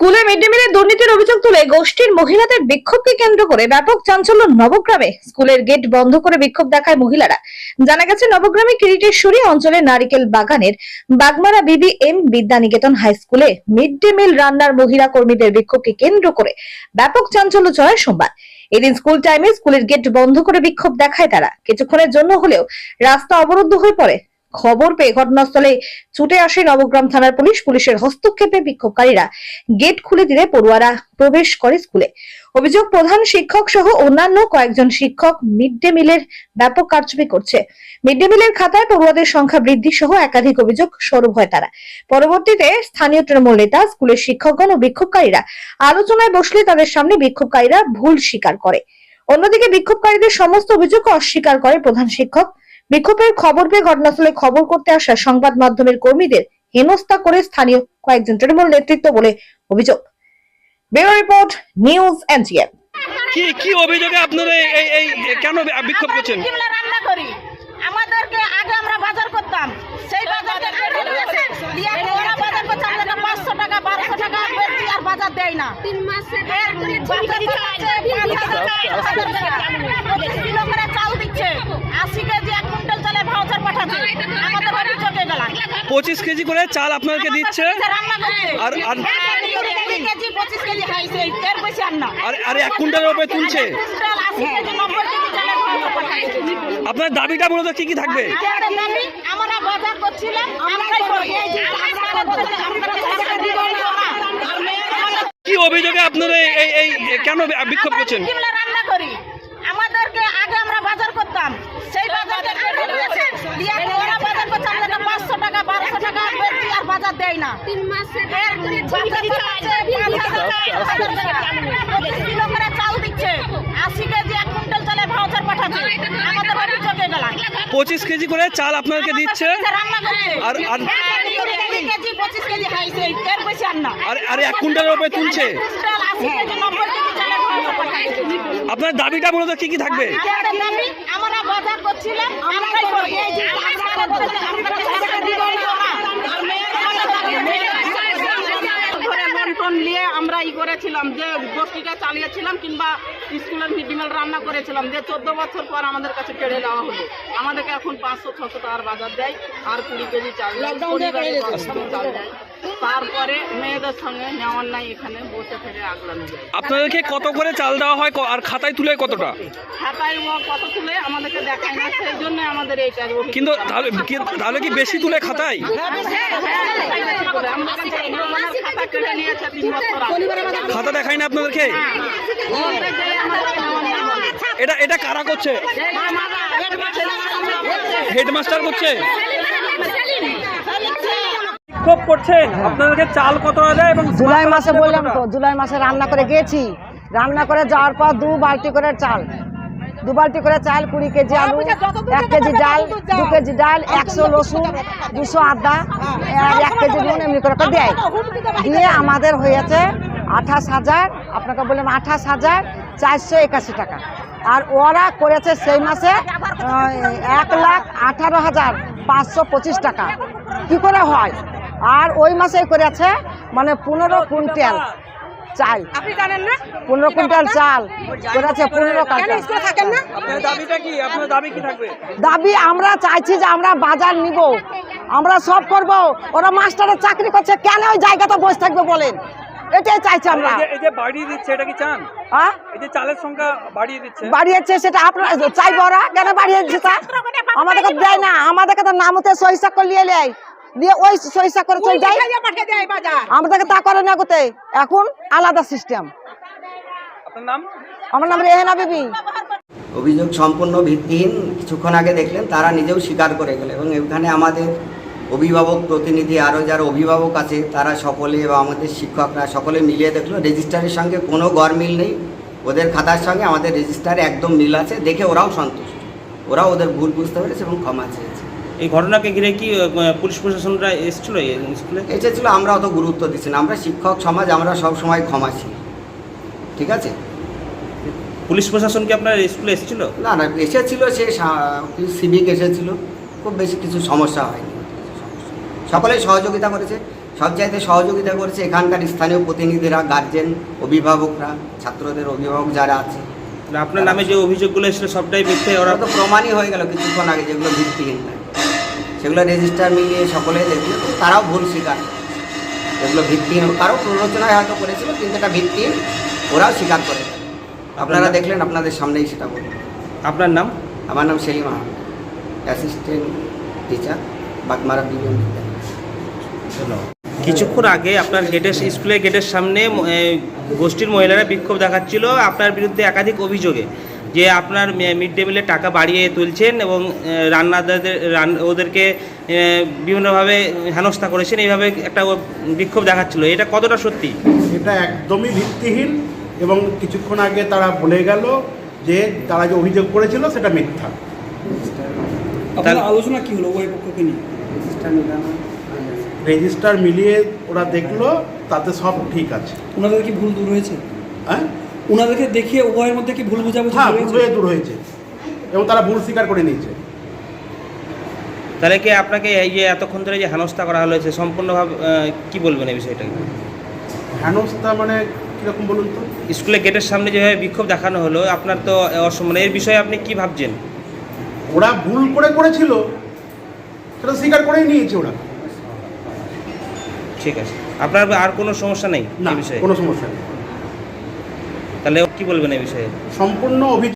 স্কুলে mid day মিলের দুর্নীতির অভিযোগ তুলে গোষ্ঠীর মহিলাদের বিক্ষোভকে কেন্দ্র করে ব্যাপক চাঞ্চল্য নবগ্রামে। স্কুলের গেট বন্ধ করে বিক্ষোভ দেখায় মহিলারা। জানা গেছে, নবগ্রামে কিরিটেশ্বরী অঞ্চলের নারিকেল বাগানের বাগমারা বিবি M Vidyaniketan high school mid day meal রান্নার মহিলা কর্মীদের বিক্ষোভকে কেন্দ্র করে ব্যাপক চাঞ্চল্য চড়ায় সোমবার। এদিন স্কুল টাইমে স্কুলের গেট বন্ধ করে বিক্ষোভ দেখায় তারা। কিছুক্ষণের জন্য হলেও রাস্তা অবরুদ্ধ হয়ে পড়ে। খবর পেয়ে ঘটনাস্থলে ছুটে আসে নবগ্রাম থানার পুলিশ। পুলিশের হস্তক্ষেপে বিক্ষোভকারীরা গেট খুলে দিলে পড়ুয়ারা প্রবেশ করে স্কুলে। অভিযোগ, প্রধান শিক্ষক সহ অন্যান্য কয়েকজন শিক্ষক মিড ডে মিলের ব্যাপক কারচুপি করছে। মিড ডে মিলের খাতায় পড়ুয়াদের সংখ্যা বৃদ্ধি সহ একাধিক অভিযোগ স্বরূপ হয় তারা। পরবর্তীতে স্থানীয় তৃণমূল নেতা, স্কুলের শিক্ষকগণ ও বিক্ষোভকারীরা আলোচনায় বসলে তাদের সামনে বিক্ষোভকারীরা ভুল স্বীকার করে। অন্যদিকে বিক্ষোভকারীদের সমস্ত অভিযোগ অস্বীকার করে প্রধান শিক্ষক। বিক্ষোভের খবর পেয়ে ঘটনাস্থলে খবর করতে আসা সংবাদ মাধ্যমের কর্মীদের হেনস্থা করে স্থানীয় কয়েকজন তৃণমূল নেতৃত্ব বলে অভিযোগ। ব্যুরো রিপোর্ট নিউজ এনজিএন কি কি অভিযোগে আপনারা এই- এই কেন বিক্ষোভ করছেন? রান্না করি। আমাদেরকে আগে আমরা বাজার করতাম। সেই বাজার করছে আমাদেরকে পাঁচশো টাকা বারোশো টাকা বেশি আর বাজার দেয় না। তিন মাসে। পঁচিশ কিলো করে চাল দিচ্ছে। আশি কেজি এক কুইন্টাল চালে ভাউচার পাঠাচ্ছে। আমাদের বাড়ি চকে গেলাম। পঁচিশ কেজি করে চাল আপনাদেরকে দিচ্ছে? আর- আর- কুড়ি কেজি পঁচিশ কেজি খাইছে। এর বেশি আর না। আর আর এক কুইন্টালের উপরে তুলছে। আপনার দাবিটা মূলত কি কি থাকবে? আমরা বাজার করছিলাম আমরাই করব আমরা করব, আমরা সরকার দিব না। কি অভিযোগে আপনারা এই- এই কেন বিক্ষোভ করছেন? ডিমলা রান্না করি। আমাদেরকে আগে আমরা বাজার করতাম। সেই বাজারকে দিয়ে এখন ওরা বাজার করছে আমাদেরকে পাঁচশো টাকা বারোশো টাকা আর বাজার দেয় না। তিন মাসে এর চাল করছে পাঁচ হাজার টাকা, এক হাজার টাকা। পঁচিশ কিলো করে চাল দিচ্ছে আশি কেজি এক কুইন্টাল চালে ভাউচার পাঠাচ্ছে আমাদের বাড়ি চকে গেলাম পঁচিশ কেজি করে চাল আপনাকে দিচ্ছে। আর আর কুড়ি কেজি পঁচিশ কেজি খাইছে এর বেশি আর না। আর আর এক কুইন্টালের উপরে তুলছে। আপনার দাবিটা মূলত কি কি থাকবে? আমরা বাজার করছিলাম আমরাই করব। বন্টন নিয়ে আমরা ই করেছিলাম যে গোষ্ঠীটা চালিয়েছিলাম কিংবা স্কুলের মিড মিল রান্না করেছিলাম যে চোদ্দ বছর পর আমাদের কাছে কেড়ে নেওয়া হলো। আমাদেরকে এখন পাঁচশো ছশো টাকার বাজার দেয় আর কুড়ি কেজি চাল চাল দেয়। তারপরে মেয়েদের সঙ্গে নেওয়ার নাই এখানে বসে থেকে আগলানো যায় আপনাদেরকে কত করে চাল দেওয়া হয় ক- আর খাতায় তুলে কতটা খাতায় ও কত তুলে আমাদেরকে দেখায় না সেই জন্য আমাদের এইটা অভিযোগ। কিন্তু তাহলে কি- তাহলে কি বেশি তুলে খাতায় হ্যাঁ, আমাদের কাছে এগুলো মানে খাতা কেটে নিয়েছে তিন বছর আগে। খাতা দেখায় না আপনাদেরকে বলতে গেলে আমাদের নেওয়ার নাই বলে। এটা এটা কারা করছে হেডমাস্টার করছে বিক্ষোভ করছেন? আপনাদেরকে চাল কত দেয় এবং জুলাই মাসে বললাম তো জুলাই মাসে রান্না করে গেছি রান্না করে যাওয়ার পর দু বালতি করে চাল। দু বালতি করে চাল কুড়ি কেজি আলু এক কেজি ডাল দু কেজি ডাল একশো রসুন দুশো আদা আর এক কেজি নুন এমনি করে করে দেয়। দিয়ে আমাদের হয়েছে আঠাশ হাজার আপনাকে বললাম আঠাশ হাজার চারশো একাশি টাকা। আর ওরা করেছে সেই মাসে এক লাখ আঠারো হাজার পাঁচশো পঁচিশ টাকা। কি করে হয়? আর ওই মাসে করেছে মানে পনেরো কুইন্টাল চাল। আপনি জানেন না? পনেরো কুইন্টাল চাল করেছে পনেরো কুইন্টাল। থাকেন না? আপনার দাবিটা কি? আপনার দাবি কি থাকবে? দাবি আমরা চাইছি যে আমরা বাজার নিব। আমরা সব করব। ওরা মাস্টারের চাকরি করছে কেন ওই জায়গাতে বসে থাকবে বলেন? এটাই চাইছি আমরা। এই যে- বাড়িয়ে দিচ্ছে এটা কি চান? হ্যাঁ? এই যে চালের সংখ্যা বাড়িয়ে দিচ্ছে? বাড়িয়েছে সেটা আপনারা চাইব ওরা? কেন বাড়িয়ে দিচ্ছে আমাদেরকে দেয় না। আমাদেরকে তো নামতে সহিসা করে নিয়ে নেয়। দিয়ে ওই সহিসা করে চলে যায় আমাদেরকে তা করে না গোতে এখন আলাদা সিস্টেম আমার নাম রেহেনা বিবি। অভিযোগ সম্পূর্ণ ভিত্তিহীন। কিছুক্ষণ আগে দেখলেন তারা নিজেও স্বীকার করে গেল এবং এখানে আমাদের অভিভাবক প্রতিনিধি আরও যারা অভিভাবক আছে তারা সকলে বা আমাদের শিক্ষকরা সকলে মিলিয়ে দেখল। রেজিস্টারের সঙ্গে কোনো গড়মিল নেই। ওদের খাতার সঙ্গে আমাদের রেজিস্টারে একদম মিল আছে। দেখে ওরাও সন্তুষ্ট। ওরাও ওদের ভুল বুঝতে পেরেছে এবং ক্ষমা চেয়েছে। এই ঘটনাকে ঘিরে কি পুলিশ প্রশাসনরা এসেছিল এই স্কুলে? এসেছিল আমরা অত গুরুত্ব দিচ্ছি না। আমরা শিক্ষক সমাজ আমরা সব সময় ক্ষমাশীল ঠিক আছে? পুলিশ প্রশাসন কি আপনার স্কুলে এসেছিল? না না এসেছিল সে সিভিক এসেছিল। খুব বেশি কিছু সমস্যা হয়নি। সকলেই সহযোগিতা করেছে। সবচাইতে সহযোগিতা করেছে এখানকার স্থানীয় প্রতিনিধিরা গার্জেন অভিভাবকরা ছাত্রদের অভিভাবক যারা আছে। আপনার নামে যে অভিযোগগুলো এসেছিল সবটাই মিথ্যে ওরা তো প্রমাণই হয়ে গেল কিছুক্ষণ আগে যেগুলো ভিত্তিহীন। সেগুলো রেজিস্টার মিলিয়ে সকলে দেখল তো তারাও ভুল স্বীকার। করে। যেগুলো ভিত্তিহীন কারও প্ররোচনায় হয়তো করেছিল কিন্তু এটা ভিত্তিহীন ওরাও স্বীকার করে। আপনারা দেখলেন আপনাদের সামনেই সেটা বলুন। আপনার নাম? আমার নাম সেলিম আহমেদ অ্যাসিস্ট্যান্ট টিচার বাগমারা বিলিয়ন কিছুক্ষণ আগে আপনার গেটের স্কুলের গেটের সামনে গোষ্ঠীর মহিলারা বিক্ষোভ দেখাচ্ছিল আপনার বিরুদ্ধে একাধিক অভিযোগে। যে আপনার মিড ডে মিলের টাকা বাড়িয়ে তুলছেন এবং এ, রান্নাদারদের রান ওদেরকে বিভিন্নভাবে হেনস্থা করেছেন এইভাবে একটা বিক্ষোভ দেখাচ্ছিল। এটা কতটা সত্যি? এটা একদমই ভিত্তিহীন এবং কিছুক্ষণ আগে তারা বলে গেল যে তারা যে অভিযোগ করেছিল সেটা মিথ্যা। তাহলে- আলোচনা কি হলো উভয় পক্ষকে নিয়ে? রেজিস্টার মিলিয়ে ওরা দেখল তাতে সব ঠিক আছে। ওনাদের কি ভুল দূর হয়েছে? হ্যাঁ? ওনাদেরকে দেখিয়ে উভয়ের মধ্যে কি ভুল বোঝাবুঝি হ্যাঁ? ভুল হয়ে দূর হয়েছে। এবং তারা ভুল স্বীকার করে নিয়েছে। তাহলে কি আপনাকে এই যে এতক্ষণ ধরে যে হেনস্থা করা হয়েছে সম্পূর্ণভাবে কি বলবেন এই বিষয়টা? হেনস্থা মানে কীরকম বলুন তো? স্কুলের গেটের সামনে যেভাবে বিক্ষোভ দেখানো হলো আপনার তো অসম্মান এর বিষয়ে আপনি কি ভাবছেন? ওরা ভুল করে করেছিল সেটা স্বীকার করেই নিয়েছে ওরা। ঠিক আছে। আপনার আর কোনো সমস্যা নেই না বিষয়ে? কোনো সমস্যা নেই। তাহলে কি বলবেন এই বিষয়ে? সম্পূর্ণ অভিযোগ